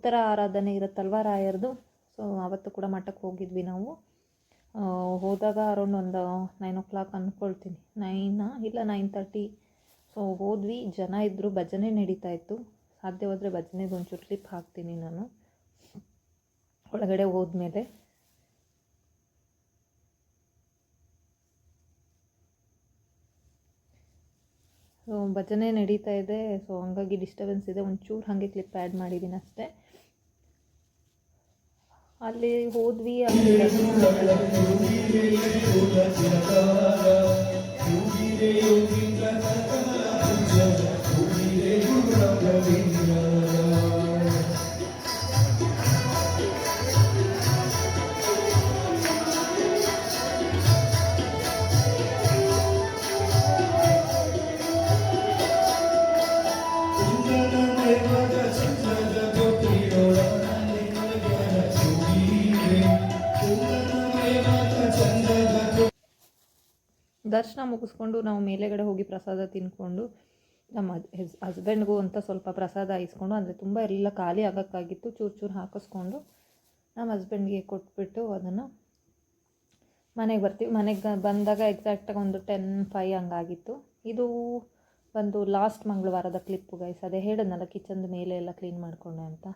ಉತ್ತರ ಆರಾಧನೆ ಇರುತ್ತಲ್ವ ರಾಯರದು? ಸೊ ಅವತ್ತು ಕೂಡ ಮಠಕ್ಕೆ ಹೋಗಿದ್ವಿ ನಾವು. ಹೋದಾಗ ಅರೌಂಡ್ ಒಂದು ನೈನ್ ಓ ಕ್ಲಾಕ್ ಅಂದ್ಕೊಳ್ತೀನಿ ನೈನಾ ಇಲ್ಲ ನೈನ್ ತರ್ಟಿ ಸೊ ಹೋದ್ವಿ. ಜನ ಇದ್ದರು ಭಜನೆ ನಡೀತಾ ಇತ್ತು. ಸಾಧ್ಯವಾದರೆ ಭಜನೆದು ಒಂಚೂರು ಕ್ಲಿಪ್ ಹಾಕ್ತೀನಿ ನಾನು. ಒಳಗಡೆ ಹೋದ್ಮೇಲೆ. ಸೊ ಭಜನೆ ನಡೀತಾ ಇದೆ. ಸೊ ಹಂಗಾಗಿ ಡಿಸ್ಟರ್ಬೆನ್ಸ್ ಇದೆ. ಒಂಚೂರು ಹಾಗೆ ಕ್ಲಿಪ್ ಆ್ಯಡ್ ಮಾಡಿದ್ದೀನಿ ಅಷ್ಟೇ ಅಲ್ಲಿ ಹೋದ್ವಿ ಅಲ್ಲಿ ದರ್ಶನ ಮುಗಿಸ್ಕೊಂಡು ನಾವು ಮೇಲೆಗಡೆ ಹೋಗಿ ಪ್ರಸಾದ ತಿನ್ಕೊಂಡು ನಮ್ಮ ಹಸ್ಬೆಂಡ್ಗೂ ಅಂತ ಸ್ವಲ್ಪ ಪ್ರಸಾದ ಇಸ್ಕೊಂಡು, ಅಂದರೆ ತುಂಬ ಎಲ್ಲ ಖಾಲಿ ಆಗೋಕ್ಕಾಗಿತ್ತು, ಚೂರು ಚೂರು ಹಾಕಿಸ್ಕೊಂಡು ನಮ್ಮ ಹಸ್ಬೆಂಡ್ಗೆ ಕೊಟ್ಬಿಟ್ಟು ಅದನ್ನು ಮನೆಗೆ ಬರ್ತೀವಿ. ಮನೆಗೆ ಬಂದಾಗ ಎಕ್ಸಾಕ್ಟಾಗಿ ಒಂದು ಟೆನ್ ಫೈವ್ ಹಂಗಾಗಿತ್ತು. ಇದು ಒಂದು ಲಾಸ್ಟ್ ಮಂಗಳವಾರದ ಕ್ಲಿಪ್ಪು ಗೈಸ್ ಅದೇ ಹೇಳಿದ್ನಲ್ಲ ಕಿಚನ್ದು ಮೇಲೆ ಎಲ್ಲ ಕ್ಲೀನ್ ಮಾಡಿಕೊಂಡೆ ಅಂತ.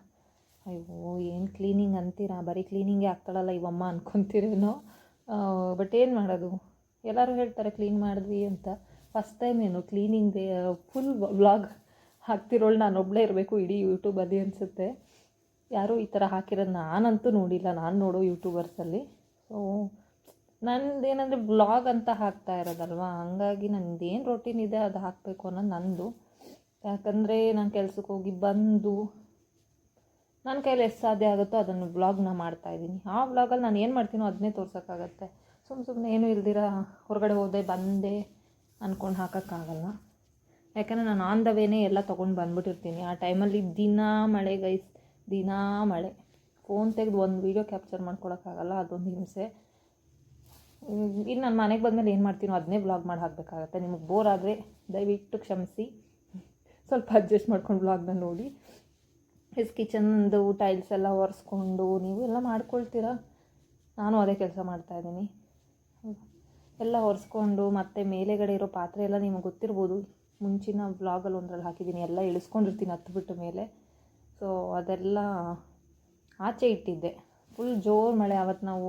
ಅಯ್ಯೋ, ಏನು ಕ್ಲೀನಿಂಗ್ ಅಂತೀರಾ? ಬರೀ ಕ್ಲೀನಿಂಗೇ ಆಗ್ತಾಳಲ್ಲ ಇವಮ್ಮ ಅನ್ಕೊತೀರೇನೋ. ಬಟ್ ಏನು ಮಾಡೋದು? ಎಲ್ಲರೂ ಹೇಳ್ತಾರೆ ಕ್ಲೀನ್ ಮಾಡಿದ್ವಿ ಅಂತ. ಫಸ್ಟ್ ಟೈಮ್ ಏನು ಕ್ಲೀನಿಂಗ್ ಫುಲ್ ವ್ಲಾಗ್ ಹಾಕ್ತಿರೋಳು ನಾನು ಒಬ್ಬಳೇ ಇರಬೇಕು, ಇಡೀ ಯೂಟ್ಯೂಬಲ್ಲಿ ಅನಿಸುತ್ತೆ. ಯಾರೂ ಈ ಥರ ಹಾಕಿರೋದು ನಾನಂತೂ ನೋಡಿಲ್ಲ, ನಾನು ನೋಡೋ ಯೂಟ್ಯೂಬರ್ಸಲ್ಲಿ ಸೊ ನಂದೇನಂದರೆ ಬ್ಲಾಗ್ ಅಂತ ಹಾಕ್ತಾ ಇರೋದಲ್ವ? ಹಂಗಾಗಿ ನಂದೇನು ರೊಟೀನ್ ಇದೆ ಅದು ಹಾಕಬೇಕು ಅನ್ನೋದು ನಂದು. ಯಾಕಂದರೆ ನಾನು ಕೆಲ್ಸಕ್ಕೆ ಹೋಗಿ ಬಂದು ನನ್ನ ಕೈಲಿ ಎಷ್ಟು ಸಾಧ್ಯ ಆಗುತ್ತೋ ಅದನ್ನು ವ್ಲಾಗ್ನ ಮಾಡ್ತಾಯಿದ್ದೀನಿ ಆ ವ್ಲಾಗಲ್ಲಿ ನಾನು ಏನು ಮಾಡ್ತೀನೋ ಅದನ್ನೇ ತೋರ್ಸೋಕ್ಕಾಗತ್ತೆ. ಸುಮ್ಮ ಸುಮ್ಮನೆ ಏನೂ ಇಲ್ದಿರ ಹೊರಗಡೆ ಹೋದೆ, ಬಂದೆ ಅಂದ್ಕೊಂಡು ಹಾಕೋಕ್ಕಾಗಲ್ಲ. ಯಾಕಂದರೆ ನಾನು ಆನ್ ದ ವೇನೇ ಎಲ್ಲ ತೊಗೊಂಡು ಬಂದ್ಬಿಟ್ಟಿರ್ತೀನಿ. ಆ ಟೈಮಲ್ಲಿ ದಿನಾ ಮಳೆ ಗೈಸ್ ದಿನಾ ಮಳೆ. ಫೋನ್ ತೆಗೆದು ಒಂದು ವೀಡಿಯೋ ಕ್ಯಾಪ್ಚರ್ ಮಾಡ್ಕೊಳಕ್ಕಾಗಲ್ಲ, ಅದೊಂದು ಹಿಂಸೆ. ಇನ್ನು ನಾನು ಮನೆಗೆ ಬಂದಮೇಲೆ ಏನು ಮಾಡ್ತೀನೋ ಅದನ್ನೇ ವ್ಲಾಗ್ ಮಾಡಿ ಹಾಕಬೇಕಾಗತ್ತೆ. ನಿಮಗೆ ಬೋರ್ ಆದರೆ ದಯವಿಟ್ಟು ಕ್ಷಮಿಸಿ. ಸ್ವಲ್ಪ ಅಡ್ಜಸ್ಟ್ ಮಾಡ್ಕೊಂಡು ವ್ಲಾಗ್ನ ನೋಡಿ. ಎಸ್ ಕಿಚನ್ದು ಟೈಲ್ಸ್ ಎಲ್ಲ ಒರೆಸ್ಕೊಂಡು ನೀವು ಎಲ್ಲ ಮಾಡ್ಕೊಳ್ತೀರಾ? ನಾನು ಅದೇ ಕೆಲಸ ಮಾಡ್ತಾಯಿದ್ದೀನಿ ಎಲ್ಲ ಒರೆಸ್ಕೊಂಡು ಮತ್ತು ಮೇಲೆಗಡೆ ಇರೋ ಪಾತ್ರೆ ಎಲ್ಲ ನಿಮಗೆ ಗೊತ್ತಿರ್ಬೋದು. ಮುಂಚಿನ ವ್ಲಾಗಲ್ಲಿ ಒಂದ್ರಲ್ಲಿ ಹಾಕಿದ್ದೀನಿ. ಎಲ್ಲ ಇಳಿಸ್ಕೊಂಡಿರ್ತೀನಿ ಬಿಟ್ಟು ಮೇಲೆ. ಸೊ ಅದೆಲ್ಲ ಆಚೆ ಇಟ್ಟಿದ್ದೆ. ಫುಲ್ ಜೋರು ಮಳೆ. ಅವತ್ತು ನಾವು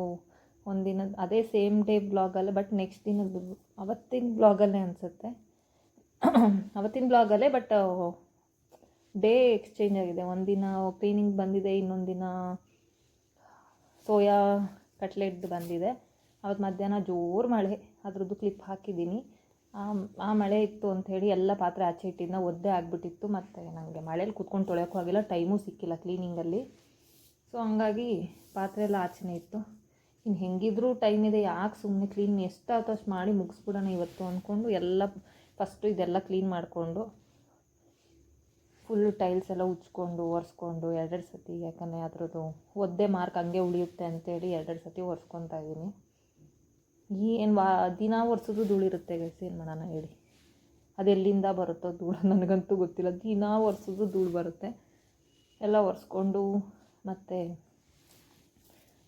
ಒಂದಿನ, ಅದೇ ಸೇಮ್ ಡೇ ಬ್ಲಾಗಲ್ಲೇ ಬಟ್ ನೆಕ್ಸ್ಟ್ ದಿನದ ಅವತ್ತಿನ ಬ್ಲಾಗಲ್ಲೇ ಅನಿಸುತ್ತೆ. ಅವತ್ತಿನ ಬ್ಲಾಗಲ್ಲೇ ಬಟ್ ಡೇ ಎಕ್ಸ್ಚೇಂಜ್ ಆಗಿದೆ. ಒಂದಿನ ಕ್ಲೀನಿಂಗ್ ಬಂದಿದೆ ಇನ್ನೊಂದು ದಿನ ಸೋಯಾ ಕಟ್ಲೆಟ್ ಬಂದಿದೆ. ಅವತ್ತು ಮಧ್ಯಾಹ್ನ ಜೋರು ಮಳೆ, ಅದ್ರದ್ದು ಕ್ಲಿಪ್ ಹಾಕಿದ್ದೀನಿ ಆ ಮಳೆ ಇತ್ತು ಅಂಥೇಳಿ ಎಲ್ಲ ಪಾತ್ರೆ ಆಚೆ ಇಟ್ಟಿದ್ನ, ಒದ್ದೆ ಆಗಿಬಿಟ್ಟಿತ್ತು. ಮತ್ತು ನನಗೆ ಮಳೇಲಿ ಕೂತ್ಕೊಂಡು ತೊಳೆಯೋಕ್ಕೂ ಆಗಿಲ್ಲ, ಟೈಮೂ ಸಿಕ್ಕಿಲ್ಲ ಕ್ಲೀನಿಂಗಲ್ಲಿ ಸೊ ಹಂಗಾಗಿ ಪಾತ್ರೆ ಎಲ್ಲ ಆಚೆನೇ ಇತ್ತು. ಇನ್ನು ಹೆಂಗಿದ್ರೂ ಟೈಮ್ ಇದೆ, ಯಾಕೆ ಸುಮ್ಮನೆ ಕ್ಲೀನ್ ಎಷ್ಟಾಯ್ತು ಅಷ್ಟು ಮಾಡಿ ಮುಗಿಸ್ಬಿಡೋಣ ಇವತ್ತು ಅಂದ್ಕೊಂಡು ಎಲ್ಲ ಫಸ್ಟು ಇದೆಲ್ಲ ಕ್ಲೀನ್ ಮಾಡಿಕೊಂಡು ಫುಲ್ಲು ಟೈಲ್ಸ್ ಎಲ್ಲ ಉಚ್ಕೊಂಡು ಒರೆಸ್ಕೊಂಡು ಎರಡೆರಡು ಸತಿ, ಯಾಕಂದರೆ ಅದರದ್ದು ಒದ್ದೆ ಮಾರ್ಕ್ ಹಂಗೆ ಉಳಿಯುತ್ತೆ ಅಂತೇಳಿ ಎರಡೆರಡು ಸತಿ ಒರೆಸ್ಕೊತಾ ಇದ್ದೀನಿ. ಏನು ವಾ, ದಿನ ಒರೆಸೋದು ಧೂಳಿರುತ್ತೆ ಗೈಸ್ ಏನು ಮಾಡೋಣ ಹೇಳಿ. ಅದೆಲ್ಲಿಂದ ಬರುತ್ತೋ ಧೂಳು ನನಗಂತೂ ಗೊತ್ತಿಲ್ಲ. ದಿನ ಒರೆಸೋದು ಧೂಳು ಬರುತ್ತೆ. ಎಲ್ಲ ಒರೆಸ್ಕೊಂಡು ಮತ್ತು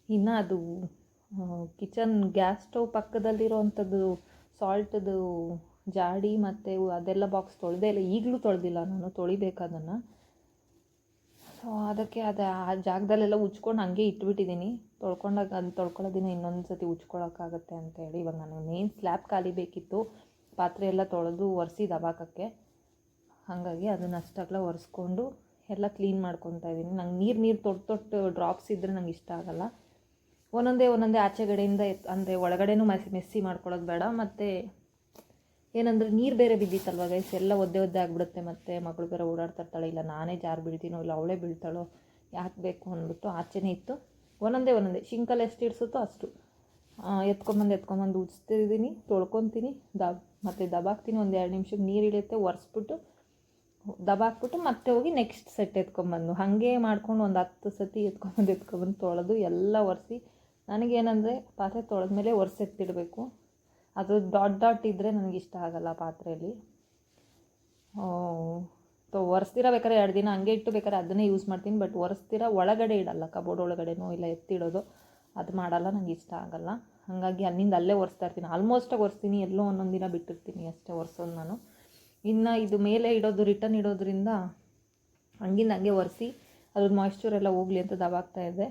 ಇನ್ನು ಅದು ಕಿಚನ್ ಗ್ಯಾಸ್ ಸ್ಟವ್ ಪಕ್ಕದಲ್ಲಿರೋ ಅಂಥದ್ದು ಸಾಲ್ಟ್ದು ಜಾಡಿ ಮತ್ತು ಅದೆಲ್ಲ ಬಾಕ್ಸ್ ತೊಳೆದೇ ಇಲ್ಲ. ಈಗಲೂ ತೊಳೆದಿಲ್ಲ ನಾನು, ತೊಳಿಬೇಕು ಅದನ್ನು? ಸೊ ಅದಕ್ಕೆ ಅದು ಆ ಜಾಗದಲ್ಲೆಲ್ಲ ಉಜ್ಕೊಂಡು ಹಂಗೆ ಇಟ್ಬಿಟ್ಟಿದ್ದೀನಿ ತೊಳ್ಕೊಂಡಾಗ ಅದು ತೊಳ್ಕೊಳ್ಳೋ ದಿನ ಇನ್ನೊಂದು ಸತಿ ಉಜ್ಕೊಳ್ಳೋಕ್ಕಾಗತ್ತೆ ಅಂತೇಳಿ ಇವಾಗ ನಾನು ಮೇನ್ ಸ್ಲ್ಯಾಬ್ ಖಾಲಿ ಬೇಕಿತ್ತು. ಪಾತ್ರೆ ಎಲ್ಲ ತೊಳೆದು ಒರೆಸಿ ದಬಾಕಕ್ಕೆ. ಹಾಗಾಗಿ ಅದನ್ನು ಅಷ್ಟಾಗಲ ಒರೆಸ್ಕೊಂಡು ಎಲ್ಲ ಕ್ಲೀನ್ ಮಾಡ್ಕೊತಾ ಇದ್ದೀನಿ ನಂಗೆ ನೀರು ನೀರು ತೊಟ್ಟು ತೊಟ್ಟು ಡ್ರಾಪ್ಸ್ ಇದ್ದರೆ ನಂಗೆ ಇಷ್ಟ ಆಗಲ್ಲ. ಒಂದೊಂದೇ ಒಂದೊಂದೇ ಆಚೆಗಡೆಯಿಂದ ಅಂದರೆ ಒಳಗಡೆನೂ ಮೆಸ್, ಮೆಸ್ಸಿ ಮಾಡ್ಕೊಳ್ಳೋದು ಬೇಡ. ಮತ್ತು ಏನಂದರೆ ನೀರು ಬೇರೆ ಬಿದ್ದಿತ್ತಲ್ವ ಗೈಸ್ ಎಲ್ಲ ಒದ್ದೆ ಒದ್ದೆ ಆಗಿಬಿಡುತ್ತೆ ಮತ್ತು ಮಗಳು ಬೇರೆ ಓಡಾಡ್ತಾರ್ತಾಳೆ. ಇಲ್ಲ ನಾನೇ ಜಾರು ಬೀಳ್ತೀನೋ, ಇಲ್ಲ ಅವಳೇ ಬೀಳ್ತಾಳೋ, ಯಾಕೆ ಬೇಕು ಅಂದ್ಬಿಟ್ಟು ಆಚೆನೇ ಇತ್ತು. ಒಂದೊಂದೇ ಒಂದೊಂದೇ. ಶಿಂಕಲ್ ಎಷ್ಟು ಇಡ್ಸುತ್ತೋ ಅಷ್ಟು. ಎತ್ಕೊಂಬಂದು ಎತ್ಕೊಂಬಂದು ಉಜ್ತಿದ್ದೀನಿ ತೊಳ್ಕೊತೀನಿ, ದಬ್, ಮತ್ತು ದಬಾಕ್ತೀನಿ ಒಂದು ಎರಡು ನಿಮಿಷಕ್ಕೆ ನೀರು ಇಳಿಯುತ್ತೆ, ಒರೆಸ್ಬಿಟ್ಟು ದಬಾಕ್ಬಿಟ್ಟು ಮತ್ತೆ ಹೋಗಿ ನೆಕ್ಸ್ಟ್ ಸೆಟ್ ಎತ್ಕೊಂಬಂದು. ಹಾಗೆ ಮಾಡ್ಕೊಂಡು ಒಂದು ಹತ್ತು ಸತಿ ಎತ್ಕೊಂಬಂದು ಎತ್ಕೊಂಬಂದು ತೊಳೆದು ಎಲ್ಲ ಒರೆಸಿ, ನನಗೇನಂದರೆ ಪಾತ್ರೆ ತೊಳೆದ್ಮೇಲೆ ಒರೆಸಿ ಎತ್ತಿಡಬೇಕು. ಅದು ಡಾಟ್ ಡಾಟ್ ಇದ್ದರೆ ಇಷ್ಟ ಆಗಲ್ಲ ಪಾತ್ರೆಯಲ್ಲಿ. ಸೊ ಒರೆಸ್ತೀರ ಬೇಕಾದ್ರೆ ಎರಡು ದಿನ ಹಂಗೆ ಇಟ್ಟು ಬೇಕಾದ್ರೆ ಅದನ್ನೇ ಯೂಸ್ ಮಾಡ್ತೀನಿ ಬಟ್ ಒರೆಸ್ತಿರ ಒಳಗಡೆ ಇಡಲ್ಲ ಕಬೋರ್ಡ್ ಒಳಗಡೆನೋ ಇಲ್ಲ ಎತ್ತಿಡೋದು, ಅದು ಮಾಡಲ್ಲ ನನಗೆ ಇಷ್ಟ ಆಗಲ್ಲ. ಹಾಗಾಗಿ ಅಲ್ಲಿಂದ ಅಲ್ಲೇ ಒರೆಸ್ತಾ ಇರ್ತೀನಿ. ಆಲ್ಮೋಸ್ಟಾಗಿ ಒರೆಸ್ತೀನಿ, ಎಲ್ಲೋ ಒಂದೊಂದು ದಿನ ಬಿಟ್ಟಿರ್ತೀನಿ ಅಷ್ಟೇ ಒರೆಸೋದು ನಾನು. ಇನ್ನು ಇದು ಮೇಲೆ ಇಡೋದು ರಿಟರ್ನ್ ಇಡೋದ್ರಿಂದ ಹಂಗಿಂದ ಹಂಗೆ ಒರೆಸಿ ಅದ್ರ ಮಾಯ್ಶ್ಚರ್ ಎಲ್ಲ ಹೋಗಲಿ ಅಂತ ದಬಾಗ್ತಾ ಇದೆ.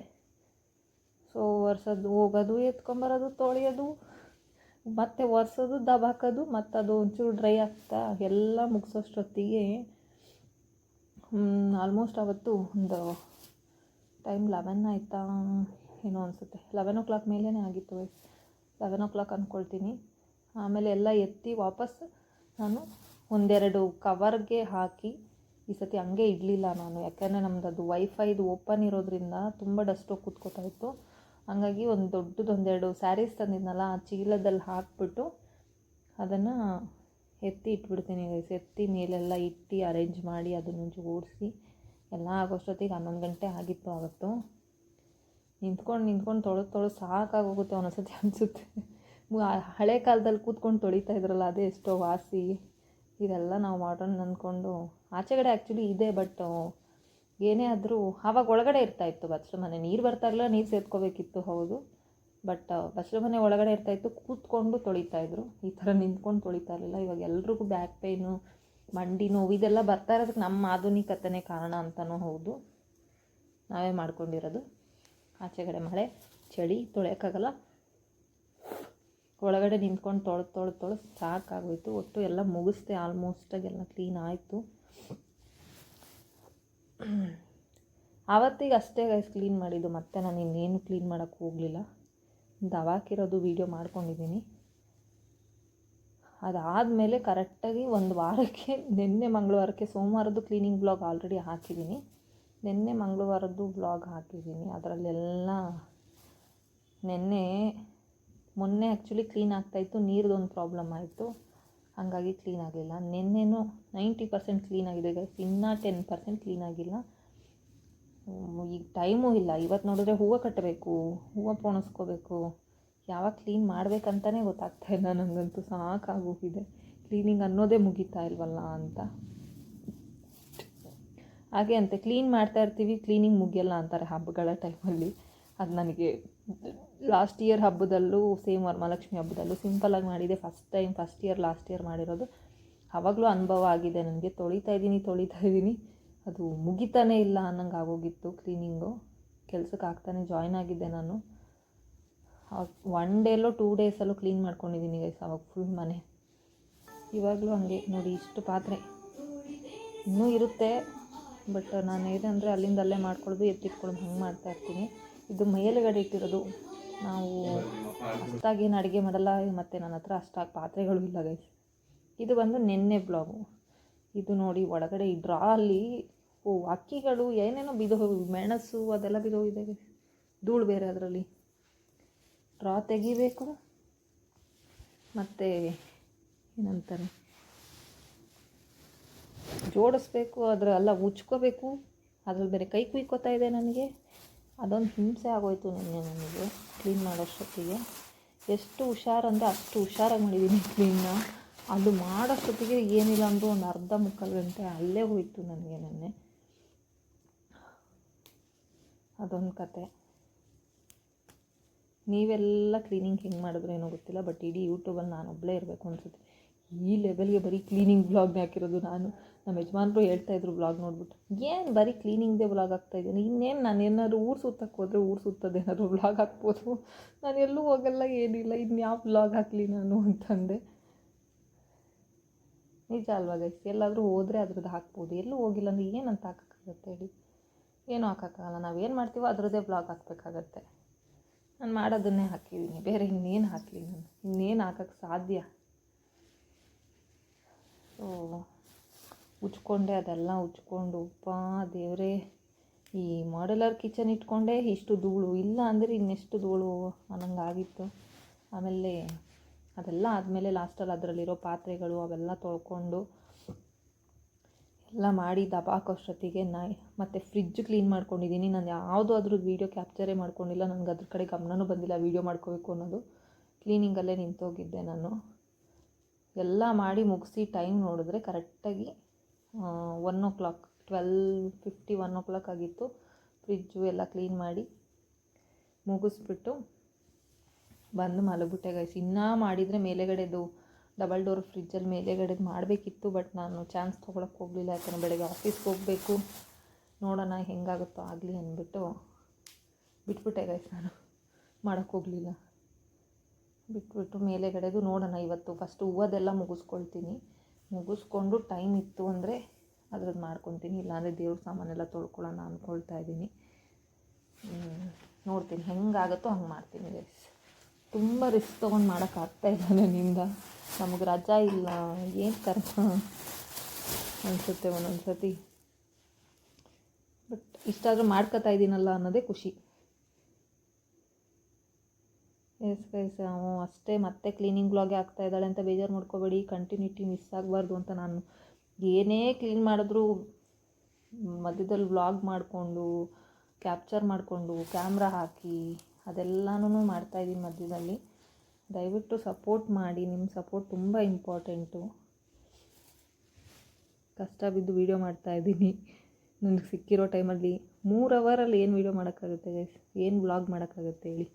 ಸೊ ಒರೆಸೋದು, ಹೋಗೋದು ಎತ್ಕೊಂಬರೋದು ತೊಳೆಯೋದು ಮತ್ತೆ ಒರೆಸೋದು, ದಬಾಕೋದು ಮತ್ತು ಅದು ಒಂಚೂರು ಡ್ರೈ ಆಗ್ತಾ ಎಲ್ಲ ಮುಗಿಸೋಷ್ಟೊತ್ತಿಗೆ ಆಲ್ಮೋಸ್ಟ್ ಅವತ್ತು ಒಂದು ಟೈಮ್ ಲೆವೆನ್ ಆಯಿತಾ ಏನೋ ಅನಿಸುತ್ತೆ. ಲೆವೆನ್ ಓ ಕ್ಲಾಕ್ ಮೇಲೇ ಆಗಿತ್ತು ಲೆವೆನ್ ಓ ಕ್ಲಾಕ್ ಅಂದ್ಕೊಳ್ತೀನಿ ಆಮೇಲೆ ಎಲ್ಲ ಎತ್ತಿ ವಾಪಸ್ ನಾನು ಒಂದೆರಡು ಕವರ್ಗೆ ಹಾಕಿ ಈ ಸತಿ ಹಂಗೆ ಇಡಲಿಲ್ಲ ನಾನು. ಯಾಕೆಂದರೆ ನಮ್ಮದು ಅದು ವೈಫೈದು ಓಪನ್ ಇರೋದ್ರಿಂದ ತುಂಬ ಡಸ್ಟು ಕೂತ್ಕೋತಾ ಇತ್ತು. ಹಂಗಾಗಿ ಒಂದು ದೊಡ್ಡದು ಒಂದೆರಡು ಸ್ಯಾರೀಸ್ ತಂದಿದ್ನಲ್ಲ, ಆ ಚೀಲದಲ್ಲಿ ಹಾಕ್ಬಿಟ್ಟು ಅದನ್ನು ಎತ್ತಿ ಇಟ್ಬಿಡ್ತೀನಿ ಗೈಸ್ ಎತ್ತಿ ಮೇಲೆಲ್ಲ ಇಟ್ಟು ಅರೇಂಜ್ ಮಾಡಿ ಅದನ್ನು ಜೋಡಿಸಿ ಎಲ್ಲ ಆಗೋಷ್ಟೊತ್ತಿಗೆ ಹನ್ನೊಂದು ಗಂಟೆ ಆಗಿತ್ತು ಆವತ್ತು. ನಿಂತ್ಕೊಂಡು ನಿಂತ್ಕೊಂಡು ತೊಳೆದು ತೊಳೆದು ಸಾಕಾಗೋಗುತ್ತೆ ಒಂದೊಂದ್ಸತಿ ಅನಿಸುತ್ತೆ. ಹಳೆ ಕಾಲದಲ್ಲಿ ಕೂತ್ಕೊಂಡು ತೊಳಿತಾ ಇದ್ರಲ್ಲ, ಅದೇ ಎಷ್ಟೋ ವಾಸಿ. ಇದೆಲ್ಲ ನಾವು ಮಾಡೋಣ ಅಂದ್ಕೊಂಡು ಆಚೆಗಡೆ ಆ್ಯಕ್ಚುಲಿ ಇದೆ ಬಟ್ ಏನೇ ಆದರೂ ಆವಾಗ ಒಳಗಡೆ ಇರ್ತಾಯಿತ್ತು ಬಚ್ಚಲು ಮನೆ ನೀರು ಬರ್ತಾ ಇರಲಿಲ್ಲ, ನೀರು ಸೇದ್ಕೋಬೇಕಿತ್ತು, ಹೌದು. ಬಟ್ ಬಚ್ಚಲು ಮನೆ ಒಳಗಡೆ ಇರ್ತಾಯಿತ್ತು ಕೂತ್ಕೊಂಡು ತೊಳಿತಾಯಿದ್ರು ಈ ಥರ ನಿಂತ್ಕೊಂಡು ತೊಳಿತಾ ಇರಲಿಲ್ಲ. ಇವಾಗ ಎಲ್ರಿಗೂ ಬ್ಯಾಕ್ ಪೇಯ್ನು ಮಂಡಿ ನೋವು, ಇದೆಲ್ಲ ಬರ್ತಾ ಇರೋದಕ್ಕೆ ನಮ್ಮ ಆಧುನಿಕತೆನೇ ಕಾರಣ ಅಂತಲೂ ಹೌದು. ನಾವೇ ಮಾಡ್ಕೊಂಡಿರೋದು. ಆಚೆಗಡೆ ಮಳೆ, ಚಳಿ, ತೊಳೆಯೋಕ್ಕಾಗಲ್ಲ. ಒಳಗಡೆ ನಿಂತ್ಕೊಂಡು ತೊಳೆದು ತೊಳೆದು ತೊಳೆದು ಸಾಕಾಗೋಯಿತು. ಒಟ್ಟು ಎಲ್ಲ ಮುಗಿಸ್ದೆ ಆಲ್ಮೋಸ್ಟಾಗಿ ಎಲ್ಲ ಕ್ಲೀನ್ ಆಯಿತು. ಆವತ್ತಿಗೆ ಅಷ್ಟೇ ಗೈಸ್ ಕ್ಲೀನ್ ಮಾಡಿದ್ದು. ಮತ್ತೆ ನಾನು ಇನ್ನೇನು ಕ್ಲೀನ್ ಮಾಡೋಕ್ಕೆ ಹೋಗಲಿಲ್ಲ. ದವಾಕಿರೋದು ವೀಡಿಯೋ ಮಾಡ್ಕೊಂಡಿದ್ದೀನಿ. ಅದಾದಮೇಲೆ ಕರೆಕ್ಟಾಗಿ ಒಂದು ವಾರಕ್ಕೆ, ನಿನ್ನೆ ಮಂಗಳವಾರಕ್ಕೆ ಸೋಮವಾರದ್ದು ಕ್ಲೀನಿಂಗ್ ಬ್ಲಾಗ್ ಆಲ್ರೆಡಿ ಹಾಕಿದ್ದೀನಿ. ನಿನ್ನೆ ಮಂಗಳವಾರದ್ದು ಬ್ಲಾಗ್ ಹಾಕಿದ್ದೀನಿ. ಅದರಲ್ಲೆಲ್ಲ ನಿನ್ನೆ, ಮೊನ್ನೆ ಆ್ಯಕ್ಚುಲಿ ಕ್ಲೀನ್ ಆಗ್ತಾಯಿತ್ತು ನೀರದೊಂದು ಪ್ರಾಬ್ಲಮ್ ಆಯಿತು. ಹಾಗಾಗಿ ಕ್ಲೀನ್ ಆಗಲಿಲ್ಲ ನಿನ್ನೆನೂ ನೈಂಟಿ ಪರ್ಸೆಂಟ್ ಕ್ಲೀನ್ ಆಗಿದೆ ಗೈಸ್ ಇನ್ನೂ ಟೆನ್ ಪರ್ಸೆಂಟ್ ಕ್ಲೀನ್ ಆಗಿಲ್ಲ. ಈಗ ಟೈಮೂ ಇಲ್ಲ. ಇವತ್ತು ನೋಡಿದ್ರೆ ಹೂವು ಕಟ್ಟಬೇಕು ಹೂವು ಪೋಣಿಸ್ಕೋಬೇಕು. ಯಾವಾಗ ಕ್ಲೀನ್ ಮಾಡಬೇಕಂತಲೇ ಗೊತ್ತಾಗ್ತಾ ಇಲ್ಲ ನನಗಂತೂ ಸಾಕಾಗೋಗಿದೆ ಕ್ಲೀನಿಂಗ್ ಅನ್ನೋದೇ ಮುಗಿತಾ ಇಲ್ವಲ್ಲ ಅಂತ. ಹಾಗೆ ಅಂತೆ ಕ್ಲೀನ್ ಮಾಡ್ತಾ ಇರ್ತೀವಿ ಕ್ಲೀನಿಂಗ್ ಮುಗಿಯಲ್ಲ ಅಂತಾರೆ ಹಬ್ಬಗಳ ಟೈಮಲ್ಲಿ ಅದು ನನಗೆ ಲಾಸ್ಟ್ ಇಯರ್ ಹಬ್ಬದಲ್ಲೂ ಸೇಮ್ ವರಮಹಾಲಕ್ಷ್ಮಿ ಹಬ್ಬದಲ್ಲೂ ಸಿಂಪಲಾಗಿ ಮಾಡಿದೆ. First time first year last year ಮಾಡಿರೋದು. ಆವಾಗಲೂ ಅನುಭವ ಆಗಿದೆ ನನಗೆ. ತೊಳಿತಾ ಇದ್ದೀನಿ ತೊಳಿತಾ ಇದ್ದೀನಿ. ಅದು ಮುಗಿತಾನೆ ಇಲ್ಲ ಅನ್ನಂಗೆ ಆಗೋಗಿತ್ತು ಕ್ಲೀನಿಂಗು ಕೆಲಸಕ್ಕೆ ಆಗ್ತಾನೆ ಜಾಯ್ನ್ ಆಗಿದ್ದೆ ನಾನು. ಒನ್ ಡೇಲೋ ಟೂ ಡೇಸಲ್ಲೂ ಕ್ಲೀನ್ ಮಾಡ್ಕೊಂಡಿದ್ದೀನಿ ಗೈಸ್ ಅವಾಗ ಫುಲ್ ಮನೆ. ಇವಾಗಲೂ ಹಾಗೆ ನೋಡಿ ಇಷ್ಟು ಪಾತ್ರೆ. ಇನ್ನೂ ಇರುತ್ತೆ ಬಟ್ ನಾನು ಏನಂದರೆ ಅಲ್ಲಿಂದಲ್ಲೇ ಮಾಡ್ಕೊಳ್ಳೋದು ಎತ್ತಿಟ್ಕೊಳ್ಳೋದು ಹಂಗೆ ಮಾಡ್ತಾ ಇರ್ತೀನಿ. ಇದು ಮೇಲುಗಡೆ ಇಟ್ಟಿರೋದು. ನಾವು ಅಷ್ಟಾಗಿ ಅಡುಗೆ ಮಾಡಲ್ಲ. ಮತ್ತು ನನ್ನ ಹತ್ರ ಅಷ್ಟಾಗಿ ಪಾತ್ರೆಗಳು ಇಲ್ಲ ಗೈಸ್ ಇದು ಬಂದು ನಿನ್ನೆ ಬ್ಲಾಗು ಇದು ನೋಡಿ ಒಳಗಡೆ ಈ ಡ್ರಾ ಅಲ್ಲಿ, ಓ, ಅಕ್ಕಿಗಳು ಏನೇನೋ ಬಿದ್ದು ಮೆಣಸು, ಅದೆಲ್ಲ ಬಿದ್ದೋಗಿದೆ ಧೂಳು ಬೇರೆ ಅದರಲ್ಲಿ. ಡ್ರಾ ತೆಗಿಬೇಕು. ಮತ್ತು ಏನಂತಾರೆ? ಜೋಡಿಸ್ಬೇಕು, ಅದರ ಎಲ್ಲ ಉಚ್ಕೋಬೇಕು. ಅದ್ರಲ್ಲಿ ಬೇರೆ ಕೈ ಕುಯ್ಕೋತಾ ಇದೆ ನನಗೆ. ಅದೊಂದು ಹಿಂಸೆ ಆಗೋಯ್ತು ನಿನ್ನೆ ನನಗೆ ಕ್ಲೀನ್ ಮಾಡೋಷ್ಟೊತ್ತಿಗೆ. ಎಷ್ಟು ಹುಷಾರಂದರೆ ಅಷ್ಟು ಹುಷಾರಾಗಿ ಮಾಡಿದ್ದೀನಿ ಕ್ಲೀನ್ನ ಅದು ಮಾಡೋಷ್ಟೊತ್ತಿಗೆ ಏನಿಲ್ಲ ಅಂದರೂ ಒಂದು ಅರ್ಧ ಮುಕ್ಕಾಲು ಗಂಟೆ ಅಲ್ಲೇ ಹೋಯಿತು ನನಗೆ ನೆನ್ನೆ. ಅದೊಂದು ಕತೆ. ನೀವೆಲ್ಲ ಕ್ಲೀನಿಂಗ್ ಹೆಂಗೆ ಮಾಡಿದ್ರೇನೋ ಗೊತ್ತಿಲ್ಲ ಬಟ್ ಇಡೀ ಯೂಟ್ಯೂಬಲ್ಲಿ ನಾನು ಒಬ್ಬಳೇ ಇರಬೇಕು ಅನಿಸುತ್ತೆ. ಈ ಲೆವೆಲ್ಗೆ ಬರೀ ಕ್ಲೀನಿಂಗ್ ಬ್ಲಾಗ್ನೇ ಹಾಕಿರೋದು ನಾನು. ನಮ್ಮ ಯಜಮಾನ್ರು ಹೇಳ್ತಾಯಿದ್ರು ಬ್ಲಾಗ್ ನೋಡ್ಬಿಟ್ಟು. ಏನು ಬರೀ ಕ್ಲೀನಿಂಗ್ದೇ ಬ್ಲಾಗ್ ಹಾಕ್ತಾಯಿದ್ದೀನಿ ಇನ್ನೇನು ನಾನು ಏನಾದ್ರು ಊರು ಸುತ್ತಕ್ಕೆ ಹೋದರೆ ಊರು ಸುತ್ತದೇನಾದ್ರು ಬ್ಲಾಗ್ ಹಾಕ್ಬೋದು? ನಾನು ಎಲ್ಲೂ ಹೋಗಲ್ಲ, ಏನಿಲ್ಲ. ಇನ್ಯಾವ ಬ್ಲಾಗ್ ಹಾಕಲಿ ನಾನು ಅಂತಂದೆ. ನಿಜ ಗೈಸ್ ಎಲ್ಲಾದರೂ ಹೋದರೆ ಅದ್ರದ್ದು ಹಾಕ್ಬೋದು. ಎಲ್ಲೂ ಹೋಗಿಲ್ಲ ಅಂದರೆ ಏನಂತ ಹಾಕೋಕ್ಕಾಗತ್ತೆ ಹೇಳಿ? ಏನೂ ಹಾಕೋಕ್ಕಾಗಲ್ಲ. ನಾವು ಏನು ಮಾಡ್ತೀವೋ ಅದರದ್ದೇ ಬ್ಲಾಗ್ ಹಾಕಬೇಕಾಗತ್ತೆ. ನಾನು ಮಾಡೋದನ್ನೇ ಹಾಕಿದ್ದೀನಿ ಬೇರೆ ಇನ್ನೇನು ಹಾಕಲಿ ನಾನು? ಇನ್ನೇನು ಹಾಕೋಕ್ಕೆ ಸಾಧ್ಯ? ಉಜ್ಕೊಂಡೆ ಅದೆಲ್ಲ ಉಜ್ಕೊಂಡು ಉಪ್ಪ ದೇವರೇ, ಈ ಮಾಡ್ಯುಲರ್ ಕಿಚನ್ ಇಟ್ಕೊಂಡೆ, ಇಷ್ಟು ಧೂಳು. ಇಲ್ಲ ಅಂದರೆ ಇನ್ನೆಷ್ಟು ಧೂಳು ಅನ್ನಂಗೆ ಆಗಿತ್ತು ಆಮೇಲೆ ಅದೆಲ್ಲ ಆದಮೇಲೆ ಲಾಸ್ಟಲ್ಲಿ ಅದರಲ್ಲಿರೋ ಪಾತ್ರೆಗಳು ಅವೆಲ್ಲ ತೊಳ್ಕೊಂಡು, ಎಲ್ಲ ಮಾಡಿ ದಬಾಕೋಷ್ಟೊತ್ತಿಗೆ ನಾ ಮತ್ತು ಫ್ರಿಜ್ ಕ್ಲೀನ್ ಮಾಡ್ಕೊಂಡಿದ್ದೀನಿ. ನಾನು ಯಾವುದೂ ಅದ್ರದ್ದು ವೀಡಿಯೋ ಕ್ಯಾಪ್ಚರೇ ಮಾಡ್ಕೊಂಡಿಲ್ಲ. ನನಗೆ ಅದ್ರ ಕಡೆ ಗಮನವೂ ಬಂದಿಲ್ಲ ವೀಡಿಯೋ ಮಾಡ್ಕೋಬೇಕು ಅನ್ನೋದು. ಕ್ಲೀನಿಂಗಲ್ಲೇ ನಿಂತೋಗಿದ್ದೆ ನಾನು. ಎಲ್ಲ ಮಾಡಿ ಮುಗಿಸಿ ಟೈಮ್ ನೋಡಿದ್ರೆ ಕರೆಕ್ಟಾಗಿ one o'clock twelve fifty one o'clock ಆಗಿತ್ತು. ಫ್ರಿಜ್ಜು ಎಲ್ಲ ಕ್ಲೀನ್ ಮಾಡಿ ಮುಗಿಸ್ಬಿಟ್ಟು ಬಂದು ಮಲಗ್ಬಿಟ್ಟೆ ಗೈಸ್ ಇನ್ನೂ ಮಾಡಿದರೆ ಮೇಲೆಗಡೆದು ಡಬಲ್ ಡೋರ್ ಫ್ರಿಜ್ಜಲ್ಲಿ ಮೇಲೆಗಡೆದು ಮಾಡಬೇಕಿತ್ತು ಬಟ್ ನಾನು ಚಾನ್ಸ್ ತೊಗೊಳಕ್ಕೆ ಹೋಗಲಿಲ್ಲ. ಯಾಕಂದರೆ ಬೆಳಗ್ಗೆ ಆಫೀಸ್ಗೆ ಹೋಗಬೇಕು. ನೋಡೋಣ ಹೆಂಗಾಗುತ್ತೋ ಆಗಲಿ ಅಂದ್ಬಿಟ್ಟು ಬಿಟ್ಬಿಟ್ಟೆ ಗೈಸ್ ನಾನು. ಮಾಡೋಕ್ಕೆ ಹೋಗಲಿಲ್ಲ. ಬಿಟ್ಬಿಟ್ಟು ಮೇಲೆಗಡೆದು ನೋಡೋಣ ಇವತ್ತು. ಫಸ್ಟು ಹೂವದೆಲ್ಲ ಮುಗಿಸ್ಕೊಳ್ತೀನಿ. ಮುಗಿಸ್ಕೊಂಡು ಟೈಮ್ ಇತ್ತು ಅಂದರೆ ಅದ್ರದ್ದು ಮಾಡ್ಕೊತೀನಿ. ಇಲ್ಲಾಂದರೆ ದೇವ್ರ ಸಾಮಾನೆಲ್ಲ ತೊಳ್ಕೊಳ್ಳೋಣ ಅಂದ್ಕೊಳ್ತಾ ಇದ್ದೀನಿ. ನೋಡ್ತೀನಿ. ಹೆಂಗಾಗುತ್ತೋ ಹಂಗೆ ಮಾಡ್ತೀನಿ ಗೈಸ್ ತುಂಬ ರಿಸ್ಕ್ ತೊಗೊಂಡು ಮಾಡೋಕ್ಕಾಗ್ತಾ ಇಲ್ಲ ನನ್ನಿಂದ. ನಮಗೆ ರಜಾ ಇಲ್ಲ. ಏನು ಕರ್ಮ ಅನಿಸುತ್ತೆ ಒಂದೊಂದು ಸತಿ ಬಟ್ ಇಷ್ಟಾದರೂ ಮಾಡ್ಕೋತಾ ಇದ್ದೀನಲ್ಲ ಅನ್ನೋದೇ ಖುಷಿ. ಎಸ್ ಗೈಸ್ ಅಷ್ಟೇ ಮತ್ತೆ ಕ್ಲೀನಿಂಗ್ ಬ್ಲಾಗೆ ಆಗ್ತಾ ಇದ್ದಾಳೆ ಅಂತ ಬೇಜಾರು ಮಾಡ್ಕೋಬೇಡಿ ಕಂಟಿನ್ಯೂಟಿ ಮಿಸ್ ಆಗಬಾರ್ದು ಅಂತ ನಾನು. ಏನೇ ಕ್ಲೀನ್ ಮಾಡಿದ್ರೂ ಮಧ್ಯದಲ್ಲಿ ವ್ಲಾಗ್ ಮಾಡಿಕೊಂಡು ಕ್ಯಾಪ್ಚರ್ ಮಾಡಿಕೊಂಡು ಕ್ಯಾಮ್ರಾ ಹಾಕಿ ಅದೆಲ್ಲನೂ ಮಾಡ್ತಾಯಿದ್ದೀನಿ ಮಧ್ಯದಲ್ಲಿ. ದಯವಿಟ್ಟು ಸಪೋರ್ಟ್ ಮಾಡಿ ನಿಮ್ಮ ಸಪೋರ್ಟ್ ತುಂಬ ಇಂಪಾರ್ಟೆಂಟು ಕಷ್ಟ ಬಿದ್ದು ವೀಡಿಯೋ ಮಾಡ್ತಾಯಿದ್ದೀನಿ ನನಗೆ ಸಿಕ್ಕಿರೋ ಟೈಮಲ್ಲಿ ಮೂರು ಅವರಲ್ಲಿ ಏನು ವೀಡಿಯೋ ಮಾಡೋಕ್ಕಾಗುತ್ತೆ ಗೈಸ್ ಏನು ವ್ಲಾಗ್ ಮಾಡೋಕ್ಕಾಗುತ್ತೆ ಹೇಳಿ.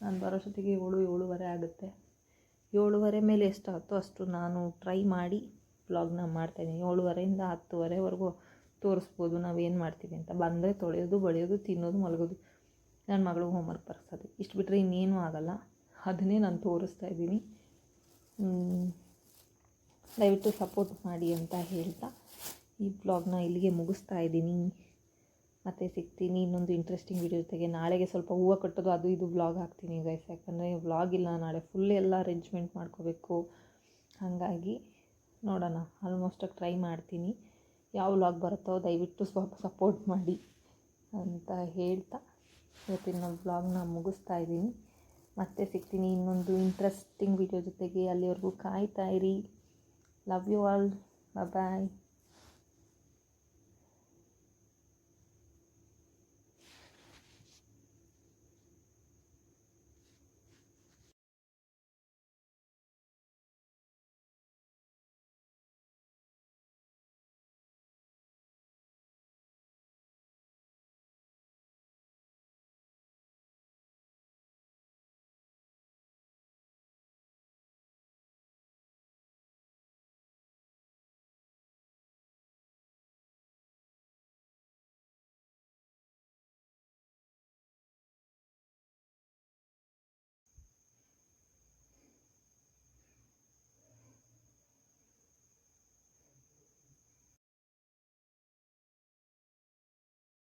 ನಾನು ಬರೋಷ್ಟೊತ್ತಿಗೆ ಏಳು, ಏಳುವರೆ ಆಗುತ್ತೆ. ಏಳುವರೆ ಮೇಲೆ ಎಷ್ಟಾಗುತ್ತೋ ಅಷ್ಟು ನಾನು ಟ್ರೈ ಮಾಡಿ ಬ್ಲಾಗ್ನ ಮಾಡ್ತಾಯಿದ್ದೀನಿ ಏಳುವರೆಯಿಂದ ಹತ್ತುವರೆವರೆಗೂ ತೋರಿಸ್ಬೋದು, ನಾವು ಏನು ಮಾಡ್ತೀವಿ ಅಂತ. ಬಂದರೆ ತೊಳೆಯೋದು, ಬಳಿಯೋದು, ತಿನ್ನೋದು, ಮಲಗೋದು. ನನ್ನ ಮಗಳು ಹೋಮ್ವರ್ಕ್ ಬರ್ಸೋದು. ಇಷ್ಟು ಬಿಟ್ಟರೆ ಇನ್ನೇನು ಆಗಲ್ಲ. ಅದನ್ನೇ ನಾನು ತೋರಿಸ್ತಾ ಇದ್ದೀನಿ. ದಯವಿಟ್ಟು ಸಪೋರ್ಟ್ ಮಾಡಿ ಅಂತ ಹೇಳ್ತಾ ಈ ಬ್ಲಾಗ್ನ ಇಲ್ಲಿಗೆ ಮುಗಿಸ್ತಾ ಇದ್ದೀನಿ. ಮತ್ತೆ ಸಿಗ್ತೀನಿ, ಇನ್ನೊಂದು ಇಂಟ್ರೆಸ್ಟಿಂಗ್ ವಿಡಿಯೋ ಜೊತೆಗೆ ನಾಳೆಗೆ ಸ್ವಲ್ಪ ಹೂವು ಕಟ್ಟೋದು, ಅದು ಇದು ವ್ಲಾಗ್ ಹಾಕ್ತೀನಿ ಗೈಸ್ ಯಾಕಂದರೆ ವ್ಲಾಗ್ ಇಲ್ಲ, ನಾಳೆ ಫುಲ್ ಎಲ್ಲ ಅರೇಂಜ್ಮೆಂಟ್ ಮಾಡ್ಕೋಬೇಕು. ಹಾಗಾಗಿ ನೋಡೋಣ. ಆಲ್ಮೋಸ್ಟಾಗಿ ಟ್ರೈ ಮಾಡ್ತೀನಿ. ಯಾವ ವ್ಲಾಗ್ ಬರುತ್ತೋ ದಯವಿಟ್ಟು ಸ್ವಲ್ಪ ಸಪೋರ್ಟ್ ಮಾಡಿ ಅಂತ ಹೇಳ್ತಾ ಇವತ್ತಿನ ವ್ಲಾಗ್ನ ಮುಗಿಸ್ತಾ ಇದ್ದೀನಿ. ಮತ್ತೆ ಸಿಗ್ತೀನಿ ಇನ್ನೊಂದು ಇಂಟ್ರೆಸ್ಟಿಂಗ್ ವಿಡಿಯೋ ಜೊತೆಗೆ. ಅಲ್ಲಿವರೆಗೂ ಕಾಯ್ತಾ ಇರಿ. Love you all bye